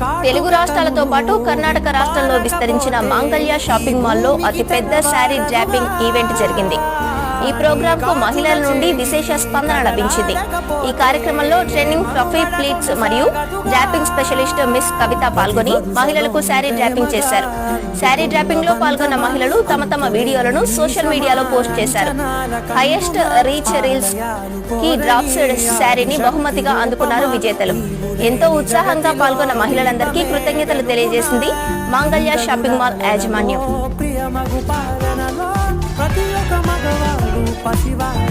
తెలుగు రాష్ట్రాలతో పాటు కర్ణాటక రాష్ట్రంలో విస్తరించిన మాంగళ్య షాపింగ్ మాల్లో అతిపెద్ద శారీ డ్రాపింగ్ ఈవెంట్ జరిగింది. ఈ ప్రోగ్రామ్కు మహిళల నుండి విశేష స్పందన లభించింది. ఈ కార్యక్రమంలో ట్రైనింగ్ ప్రొఫీ ప్లీట్స్ మరియు డ్రాపింగ్ స్పెషలిస్ట్ మిస్ కవిత పాల్గొని మహిళలకు శారీ డ్రాపింగ్ చేశారు. శారీ డ్రాపింగ్లో పాల్గొన్న మహిళలు తమ తమ వీడియోలను సోషల్ మీడియాలో పోస్ట్ చేశారు. హైయెస్ట్ రీచ్ రీల్స్కి డ్రాప్స్ శారీని బహుమతిగా అందుకున్నారు విజేతలు. ఎంతో ఉత్సాహంగా పాల్గొన్న మహిళలందరికీ కృతజ్ఞతలు తెలియజేసింది మాంగళ్య షాపింగ్ మాల్ యాజమాన్యం. 希望。